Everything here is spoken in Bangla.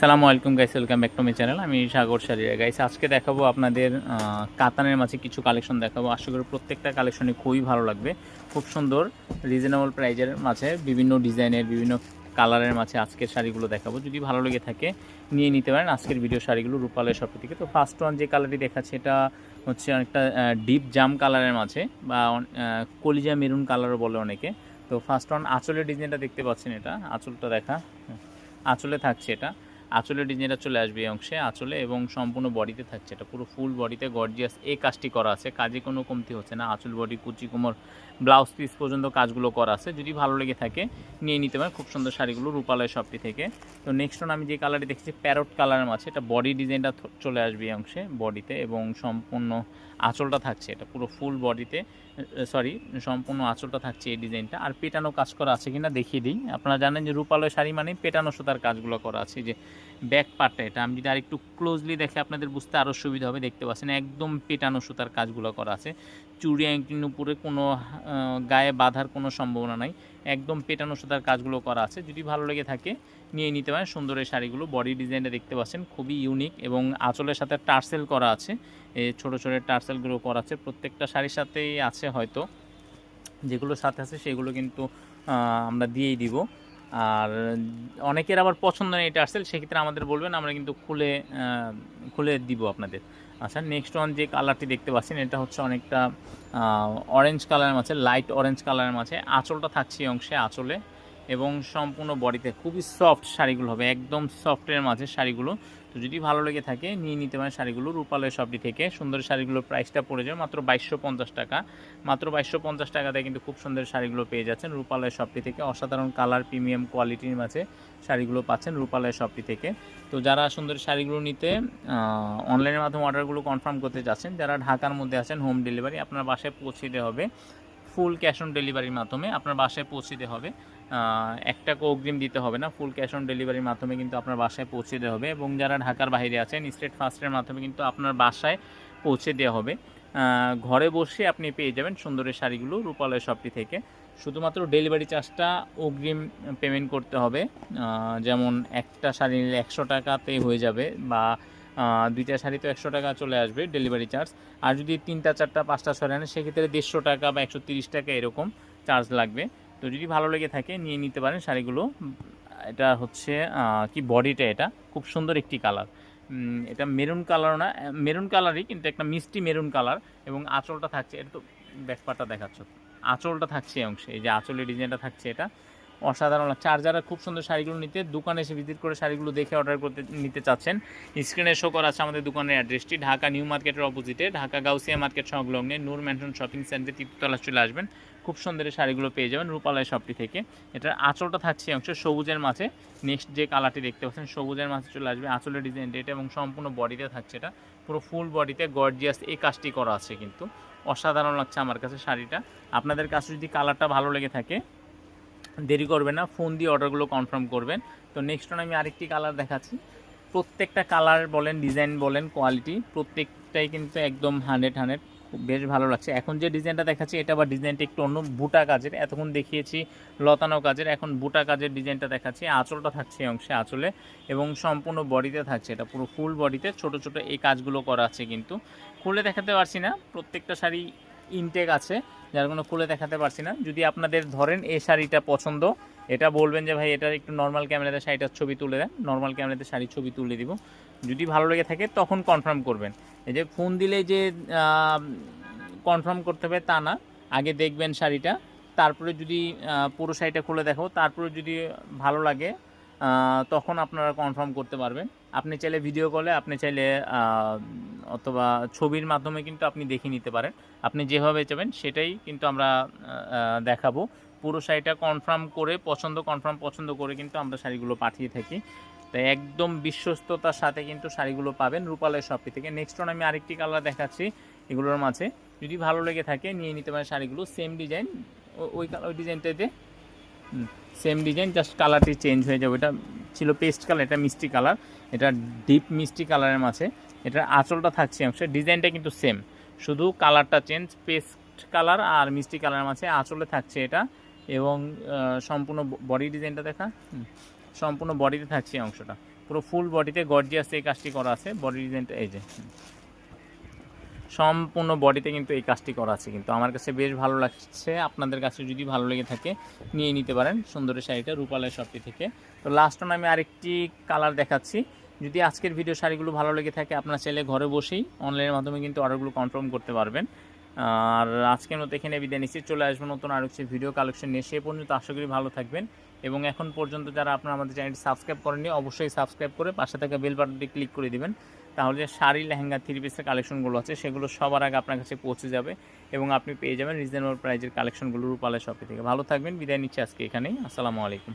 আসসালামু আলাইকুম guys welcome back to my channel আমি সাগর শারিয়া গাইস আজকে দেখাবো আপনাদের কাতানের মাঝে কিছু কালেকশন দেখাবো। আশা করি প্রত্যেকটা কালেকশনই খুবই ভালো লাগবে। খুব সুন্দর রিজনেবল প্রাইজের মাঝে, বিভিন্ন ডিজাইনের, বিভিন্ন কালারের মাঝে আজকের শাড়িগুলো দেখাবো। যদি ভালো লেগে থাকে, নিয়ে নিতে পারেন। আজকের ভিডিও শাড়িগুলো রূপালয় শপ থেকে। তো ফার্স্ট ওয়ান যে কালারটি দেখাচ্ছে, এটা হচ্ছে অনেকটা ডিপ জাম কালারের মাঝে, বা কলিজা মেরুন কালারও বলে অনেকে। তো ফার্স্ট ওয়ান আঁচলের ডিজাইনটা দেখতে পাচ্ছেন এটা। আঁচলটা দেখা, আঁচলে থাকছে এটা। আঁচলের ডিজাইনটা চলে আসবে এই অংশে, আঁচলে এবং সম্পূর্ণ বডিতে থাকছে। এটা পুরো ফুল বডিতে গর্জিয়াস এই কাজটি করা আছে। কাজে কোনো কমতি হচ্ছে না। আঁচল, বডি, কুচি, কোমর ব্লাউজ পিস পর্যন্ত কাজগুলো করা আছে। যদি ভালো লেগে থাকে, নিয়ে নিতে পারেন। খুব সুন্দর শাড়িগুলো রূপালয় শপটি থেকে। তো নেক্সট আমি যে কালারটি দেখেছি প্যারট কালারের মাঝে, এটা বডি ডিজাইনটা চলে আসবে এই অংশে বডিতে এবং সম্পূর্ণ আঁচলটা থাকছে। এটা পুরো ফুল বডিতে সরি সম্পূর্ণ আঁচলটা থাকছে এই ডিজাইনটা আর পেটানো কাজ করা আছে কিনা দেখিয়ে দিই। আপনারা জানেন যে রূপালয় শাড়ি মানে পেটানো সুতার কাজগুলো করা আছে। যে ব্যাক পার্টটা এটা। আমি যদি আরেকটু ক্লোজলি দেখে আপনাদের বুঝতে আরও সুবিধা হবে, দেখতে পাচ্ছেন একদম পেটানো সুতার কাজগুলো করা আছে। চুড়ি অ্যাঙ্কিন উপরে কোনো গায়ে বাঁধার কোনো সম্ভাবনা নাই। একদম পেটানো সুতার কাজগুলো করা আছে। যদি ভালো লেগে থাকে, নিয়ে নিতে পারেন। সুন্দর এই শাড়িগুলো। বডি ডিজাইনটা দেখতে পাচ্ছেন, খুবই ইউনিক এবং আঁচলের সাথে টার্সেল করা আছে। ছোটো ছোটো টার্সেলগুলো করা আছে। প্রত্যেকটা শাড়ির সাথেই আছে হয়তো। যেগুলো সাথে আছে, সেগুলো কিন্তু আমরা দিয়েই দিব। আর অনেকের আবার পছন্দ নেই এটা আসছে সেক্ষেত্রে আমাদের বলবেন, আমরা কিন্তু খুলে খুলে দিব আপনাদের। আচ্ছা নেক্সট ওয়ান যে কালারটি দেখতে পাচ্ছেন, এটা হচ্ছে অনেকটা অরেঞ্জ কালারের মাঝে লাইট অরেঞ্জ কালারের মাঝে, আঁচলটা থাকছে অংশে আঁচলে। এবং সম্পূর্ণ বডিতে খুবই সফট শাড়িগুলো হবে, একদম সফটের মাঝে শাড়িগুলো। তো যদি ভালো লেগে থাকে, নিয়ে নিতে পারেন শাড়িগুলো। রূপালয় শপটি থেকে সুন্দর শাড়িগুলোর প্রাইসটা পড়ে যাবে মাত্র বাইশশো পঞ্চাশ টাকা। মাত্র বাইশশো পঞ্চাশ টাকাতে কিন্তু খুব সুন্দর শাড়িগুলো পেয়ে যাচ্ছেন রূপালয় শপটি থেকে। অসাধারণ কালার প্রিমিয়াম কোয়ালিটির মাঝে শাড়িগুলো পাচ্ছেন রূপালয় শপটি থেকে। তো যারা সুন্দর শাড়িগুলো নিতে অনলাইনের মাধ্যমে অর্ডারগুলো কনফার্ম করতে যাচ্ছেন, যারা ঢাকার মধ্যে আছেন হোম ডেলিভারি আপনার বাসায় পৌঁছে হবে। ফুল ক্যাশ অন ডেলিভারির মাধ্যমে আপনার বাসায় পৌঁছে হবে। এক টাকা অগ্রিম দিতে হবে না ফুল ক্যাশ অন ডেলিভারির মাধ্যমে কিন্তু আপনার বাসায় পৌঁছে দেওয়া হবে এবং যারা ঢাকার বাইরে আছেন স্টেট ফার্স্টের মাধ্যমে কিন্তু আপনার বাসায় পৌঁছে দেওয়া হবে। ঘরে বসে আপনি পেয়ে যাবেন সুন্দরের শাড়িগুলো রূপালয় শপটি থেকে। শুধুমাত্র ডেলিভারি চার্জটা অগ্রিম পেমেন্ট করতে হবে। যেমন একটা শাড়ি নিলে একশো টাকাতে হয়ে যাবে বা দুইটা শাড়ি তো একশো টাকা চলে আসবে ডেলিভারি চার্জ আর যদি তিনটা, চারটা, পাঁচটা ছড়ে আনেন সেক্ষেত্রে দেড়শো টাকা বা একশো টাকা এরকম চার্জ লাগবে। তো যদি ভালো লেগে থাকে, নিয়ে নিতে পারেন শাড়িগুলো। এটা হচ্ছে কি বডিটা এটা? খুব সুন্দর একটি কালার। এটা মেরুন কালার না মেরুন কালারই, কিন্তু একটা মিষ্টি মেরুন কালার এবং আঁচলটা থাকছে, এটা তো ব্যাপারটা দেখাচ্ছ। আঁচলটা থাকছে অংশে, এই যে আঁচলের ডিজাইনটা থাকছে এটা। অসাধারণ লাগছে। আর যারা খুব সুন্দর শাড়িগুলো নিতে দোকানে এসে ভিজিট করে শাড়িগুলো দেখে অর্ডার করতে নিতে চাচ্ছেন স্ক্রিনে শো করা আছে আমাদের দোকানের অ্যাড্রেসটি ঢাকা নিউ মার্কেটের অপোজিটে ঢাকা গাউসিয়া মার্কেট সংলগ্নে নূর ম্যানশন শপিং সেন্টারে তৃতীয়তলা চলে আসবেন। খুব সুন্দর এই শাড়িগুলো পেয়ে যাবেন রূপালয় শপটি থেকে। এটার আঁচলটা থাকছে অংশ সবুজের মাঝে। নেক্সট যে কালারটি দেখতে পাচ্ছেন, সবুজের মাঝে চলে আসবে আঁচলের ডিজাইন এটা এবং সম্পূর্ণ বডিতে থাকছে এটা। পুরো ফুল বডিতে গর্জিয়াস এই কাজটি করা আছে কিন্তু। অসাধারণ লাগছে আমার কাছে শাড়িটা। আপনাদের কাছে যদি কালারটা ভালো লেগে থাকে দেরি করবেন না ফোন দিয়ে অর্ডারগুলো কনফার্ম করবেন। তো নেক্সট আমি আরেকটি কালার দেখাচ্ছি। প্রত্যেকটা কালার বলেন ডিজাইন বলেন কোয়ালিটি প্রত্যেকটাই কিন্তু একদম হান্ড্রেড হান্ড্রেড বেশ ভালো লাগছে। এখন যে ডিজাইনটা দেখাচ্ছি, এটা আবার ডিজাইনটা একটু অন্য, বুটা কাজের। এতক্ষণ দেখিয়েছি লতানো কাজের, এখন বুটা কাজের ডিজাইনটা দেখাচ্ছি। আঁচলটা থাকছে অংশে আঁচলে এবং সম্পূর্ণ বডিতে থাকছে এটা, পুরো ফুল বডিতে ছোট ছোট এই কাজগুলো করা আছে কিন্তু। খুলে দেখাতে পারছি না, প্রত্যেকটা শাড়ি ইনটেক আছে, যার কোনো খুলে দেখাতে পারছি না। যদি আপনাদের ধরেন এই শাড়িটা পছন্দ, এটা বলবেন যে, ভাই, এটা একটু নর্মাল ক্যামেরাতে শাড়িটার ছবি তুলে দেন নর্মাল ক্যামেরাতে শাড়ির ছবি তুলে দিব। যদি ভালো লেগে থাকে, তখন কনফার্ম করবেন। এই যে ফোন দিলে যে কনফার্ম করতে হবে তা না। আগে দেখবেন শাড়িটা, তারপরে যদি পুরো শাড়িটা খুলে দেখো, তারপরে যদি ভালো লাগে তখন আপনারা কনফার্ম করতে পারবেন। আপনি চাইলে ভিডিও কলে আপনি চাইলে অথবা ছবির মাধ্যমে কিন্তু আপনি দেখে নিতে পারেন। আপনি যেভাবে চাবেন সেটাই কিন্তু আমরা দেখাবো। পুরো শাড়িটা কনফার্ম করে, পছন্দ কনফার্ম পছন্দ করে কিন্তু আমরা শাড়িগুলো পাঠিয়ে থাকি। তাই একদম বিশ্বস্ততার সাথে কিন্তু শাড়িগুলো পাবেন রূপালয় শপি থেকে। নেক্সট ওন আমি আরেকটি কালার দেখাচ্ছি এগুলোর মাঝে। যদি ভালো লেগে থাকে, নিয়ে নিতে পারেন শাড়িগুলো। সেম ডিজাইন ওই ওই ডিজাইনটাতে সেম ডিজাইন জাস্ট কালারটি চেঞ্জ হয়ে যাবে। এটা ছিল পেস্ট কালার, এটা মিষ্টি কালার। এটা ডিপ মিষ্টি কালারের মাঝে। এটার আঁচলটা থাকছে অংশে। ডিজাইনটা কিন্তু সেম। শুধু কালারটা চেঞ্জ, পেস্ট কালার আর মিষ্টি কালারের মাঝে আঁচলে থাকছে এটা। এবং সম্পূর্ণ বডি ডিজাইনটা দেখা। সম্পূর্ণ বডিতে থাকছে অংশটা। পুরো ফুল বডিতে গর্জিয়াস এই কাজটি করা আছে। বডি ডিজাইনটা এই যে। সম্পূর্ণ বডিতে কিন্তু এই কাজটি করা আছে। কিন্তু আমার কাছে বেশ ভালো লাগছে। আপনাদের কাছে যদি ভালো লেগে থাকে, নিয়ে নিতে পারেন। সুন্দরের শাড়িটা রূপালয় শপটি থেকে। তো লাস্ট আমি আরেকটি কালার দেখাচ্ছি। যদি আজকের ভিডিও শাড়িগুলো ভালো লেগে থাকে, আপনার চাইলে ঘরে বসেই অনলাইনের মাধ্যমে কিন্তু অর্ডারগুলো কনফার্ম করতে পারবেন। আর আজকের মতো এখানে বিদায় নিচ্ছি। চলে আসব নতুন আরও কিছু ভিডিও কালেকশন নিয়ে। সে পর্যন্ত আশা করি ভালো থাকবেন। এবং এখন পর্যন্ত যারা আপনারা আমাদের চ্যানেলটি সাবস্ক্রাইব করেননি, অবশ্যই সাবস্ক্রাইব করে পাশে থাকা বেল বাটনটি ক্লিক করে দিবেন। তাহলে শাড়ি, লেহেঙ্গা থ্রি পিসের কালেকশনগুলো আছে, সেগুলো সবার আগে আপনার কাছে পৌঁছে যাবে এবং আপনি পেয়ে যাবেন রিজনেবল প্রাইজের কালেকশনগুলো রূপালের শপে থেকে। ভালো থাকবেন, বিদায় নিচ্ছি আজকে এখানেই। আসসালামু আলাইকুম।